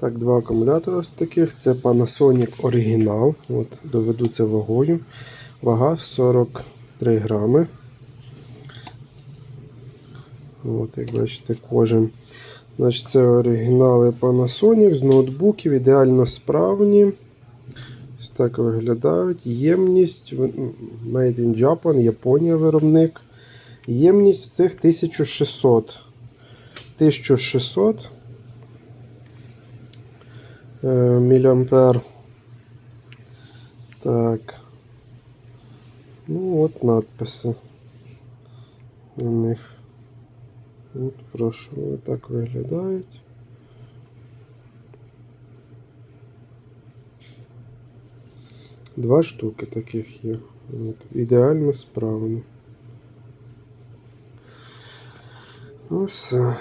Так, два акумулятори ось таких. Це Panasonic оригінал. От, доведу це вагою. Вага 43 грами. От, як бачите, кожен. Значить, це оригінали Panasonic з ноутбуків, ідеально справні. Ось так виглядають. Ємність Made in Japan, Японія виробник. Ємність цих 1600. 1600 е, міліампер. Так. Ну, от надписи на них. От, прошу, вони так виглядають. Два штуки таких є. От, ідеально справні. Ну все.